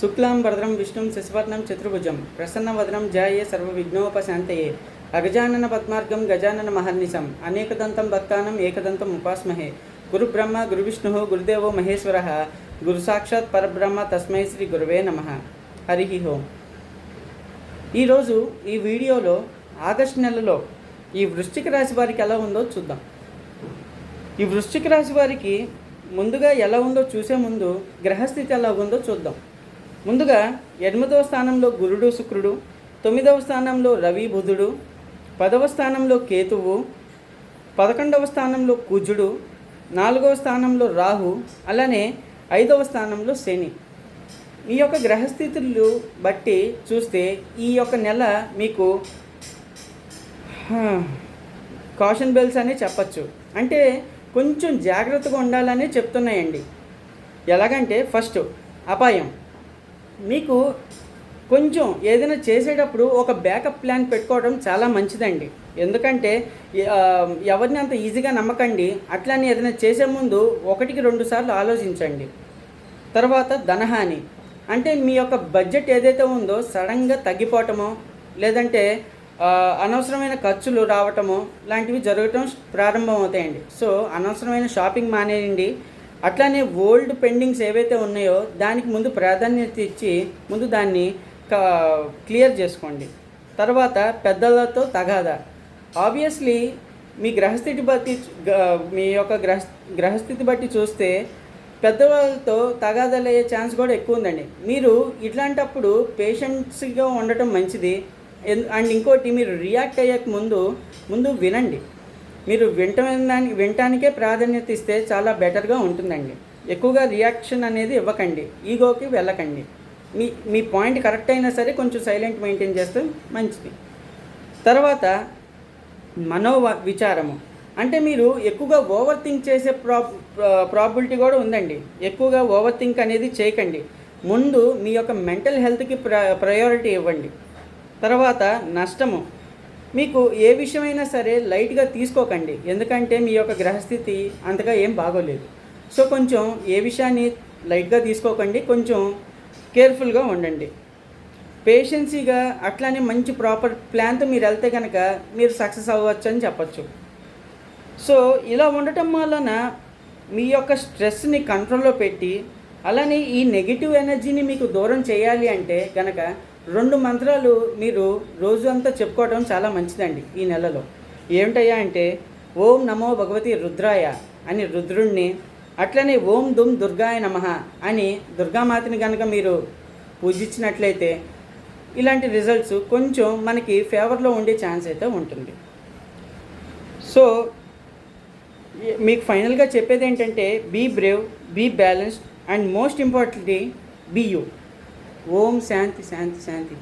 శుక్లాం భద్రం విష్ణుం శశివర్ణం చతుర్భుజం ప్రసన్నవదనం జాయే సర్వవిఘ్నోపశాంతయే అగజానన పద్మార్గం గజానన మహర్నిశం అనేకదంతం భక్తానం ఏకదంతం ఉపాస్మహే గురు బ్రహ్మ గురు విష్ణు గురుదేవో మహేశ్వర గురు సాక్షాత్ పరబ్రహ్మ తస్మై శ్రీ గురువే నమ. హరి హోం ఈరోజు ఈ వీడియోలో ఆగస్టు నెలలో ఈ వృశ్చిక రాశి వారికి ఎలా ఉందో చూద్దాం. ఈ వృశ్చిక రాశి వారికి ముందుగా ఎలా ఉందో చూసే ముందు గ్రహస్థితి ఎలా ఉందో చూద్దాం. ముందుగా ఎనిమిదవ స్థానంలో గురుడు శుక్రుడు తొమ్మిదవ స్థానంలో రవి బుధుడు పదవ స్థానంలో కేతువు పదకొండవ స్థానంలో కుజుడు నాలుగవ స్థానంలో రాహు అలానే ఐదవ స్థానంలో శని. ఈ యొక్క గ్రహస్థితులు బట్టి చూస్తే ఈ యొక్క నెల మీకు కాషన్ బెల్స్ అని చెప్పచ్చు. అంటే కొంచెం జాగ్రత్తగా ఉండాలని చెప్తున్నాయండి. ఎలాగంటే ఫస్ట్ అపాయం. మీకు కొంచెం ఏదైనా చేసేటప్పుడు ఒక బ్యాకప్ ప్లాన్ పెట్టుకోవడం చాలా మంచిదండి. ఎందుకంటే ఎవరిని అంత ఈజీగా నమ్మకండి. అట్లానే ఏదైనా చేసే ముందు ఒకటికి రెండు సార్లు ఆలోచించండి. తర్వాత ధనహాని. అంటే మీ యొక్క బడ్జెట్ ఏదైతే ఉందో సడన్గా తగ్గిపోవటమో లేదంటే అనవసరమైన ఖర్చులు రావటము లాంటివి జరగటం ప్రారంభం అవుతాయండి సో అనవసరమైన షాపింగ్ మానేయండి. అట్లానే ఓల్డ్ పెండింగ్స్ ఏవైతే ఉన్నాయో దానికి ముందు ప్రాధాన్యత ఇచ్చి ముందు దాన్ని క్లియర్ చేసుకోండి. తర్వాత పెద్దలతో తగాదా. ఆబ్వియస్లీ మీ గ్రహస్థితి బట్టి మీ యొక్క గ్రహ గ్రహస్థితి బట్టి చూస్తే పెద్దవాళ్ళతో తగాదలయ్యే ఛాన్స్ కూడా ఎక్కువ ఉందండి. మీరు ఇట్లాంటప్పుడు పేషెంట్స్గా ఉండటం మంచిది. అండ్ ఇంకోటి మీరు రియాక్ట్ అయ్యక ముందు ముందు వినండి. మీరు వింటానికి వినటానికే ప్రాధాన్యత ఇస్తే చాలా బెటర్గా ఉంటుందండి. ఎక్కువగా రియాక్షన్ అనేది ఇవ్వకండి. ఈగోకి వెళ్ళకండి. మీ మీ పాయింట్ కరెక్ట్ అయినా సరే కొంచెం సైలెంట్ మెయింటైన్ చేస్తే మంచిది. తర్వాత మనో విచారము. అంటే మీరు ఎక్కువగా ఓవర్ థింక్ చేసే ప్రా ప్రాబిలిటీ కూడా ఉందండి. ఎక్కువగా ఓవర్ థింక్ అనేది చేయకండి. ముందు మీ యొక్క మెంటల్ హెల్త్కి ప్ర ప్రయారిటీ ఇవ్వండి. తర్వాత నష్టము. మీకు ఏ విషయమైనా సరే లైట్గా తీసుకోకండి. ఎందుకంటే మీ యొక్క గ్రహస్థితి అంతగా ఏం బాగోలేదు. సో కొంచెం ఏ విషయాన్ని లైట్గా తీసుకోకండి. కొంచెం కేర్ఫుల్గా ఉండండి. పేషెన్సీగా అట్లానే మంచి ప్రాపర్ ప్లాన్తో మీరు వెళ్తే కనుక మీరు సక్సెస్ అవ్వచ్చు అని చెప్పచ్చు. సో ఇలా ఉండటం వలన మీ యొక్క స్ట్రెస్ని కంట్రోల్లో పెట్టి అలానే ఈ నెగిటివ్ ఎనర్జీని మీకు దూరం చేయాలి అంటే కనుక రెండు మంత్రాలు మీరు రోజు అంతా చెప్పుకోవడం చాలా మంచిదండి ఈ నెలలో. ఏమిటయ్యా అంటే ఓం నమో భగవతి రుద్రాయ అని రుద్రుణ్ణి అట్లనే ఓం దుమ్ దుర్గాయ నమః అని దుర్గామాతని కనుక మీరు పూజించినట్లయితే ఇలాంటి రిజల్ట్స్ కొంచెం మనకి ఫేవర్లో ఉండే ఛాన్స్ అయితే ఉంటుంది. సో మీకు ఫైనల్గా చెప్పేది ఏంటంటే be brave be balanced and most importantly be you ఓం శాంతి శాంతి శాంతి.